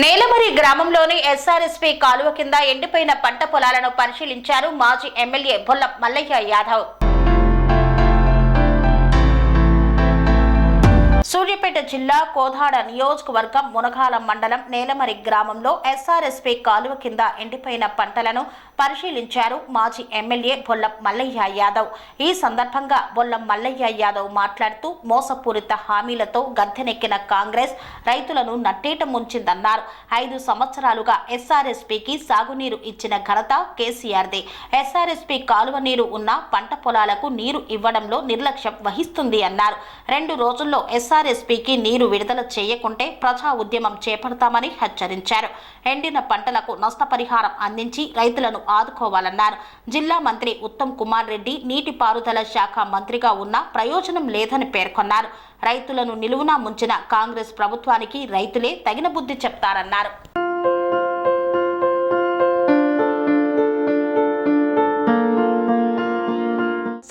నేలమరి గ్రామంలోని ఎస్ఆర్ఎస్పీ కాలువ కింద ఎండిపోయిన పంట పొలాలను పరిశీలించారు మాజీ ఎమ్మెల్యే బొల్ల మల్లయ్య యాదవ్. సూర్యాపేట జిల్లా కోదాడ నియోజకవర్గం మునగాల మండలం నేలమరి గ్రామంలో ఎస్ఆర్ఎస్పీ కాలువ కింద ఎండిపోయిన పంటలను పరిశీలించారు మాజీ ఎమ్మెల్యే బొల్లం మల్లయ్య యాదవ్. ఈ సందర్భంగా బొల్లం మల్లయ్య యాదవ్ మాట్లాడుతూ మోసపూరిత హామీలతో గద్దెనెక్కిన కాంగ్రెస్ రైతులను నట్టేట ముంచిందన్నారు. ఐదు సంవత్సరాలుగా ఎస్ఆర్ఎస్పీకి సాగునీరు ఇచ్చిన ఘనత కేసీఆర్దే. ఎస్ఆర్ఎస్పీ కాలువ నీరు ఉన్న పంట పొలాలకు నీరు ఇవ్వడంలో నిర్లక్ష్యం వహిస్తుంది అన్నారు. రెండు రోజుల్లో ఎస్ఆర్ ఎస్పీకి నీరు విడుదల చేయకుంటే ప్రజా ఉద్యమం చేపడతామని హెచ్చరించారు. ఎండిన పంటలకు నష్టపరిహారం అందించి రైతులను ఆదుకోవాలన్నారు. జిల్లా మంత్రి ఉత్తమ్ కుమార్ రెడ్డి నీటిపారుదల శాఖ మంత్రిగా ఉన్న ప్రయోజనం లేదని పేర్కొన్నారు. రైతులను నిలువునా ముంచిన కాంగ్రెస్ ప్రభుత్వానికి రైతులే తగిన బుద్ధి చెప్తారన్నారు.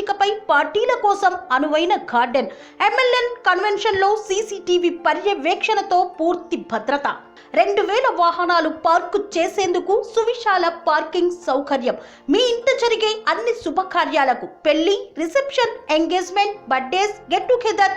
పచ్చికపై పార్టీల కోసం అనువైన గార్డెన్. ఎమ్మెల్యే కన్వెన్షన్లో సీసీటీవీ పర్యవేక్షణతో పూర్తి భద్రత. రెండు వేల వాహనాలు పార్కు చేసేందుకు సువిశాల పార్కింగ్ సౌకర్యం. మీ ఇంట జరిగే అన్ని శుభకార్యాలకు పెళ్ళి reception engagement birthdays get together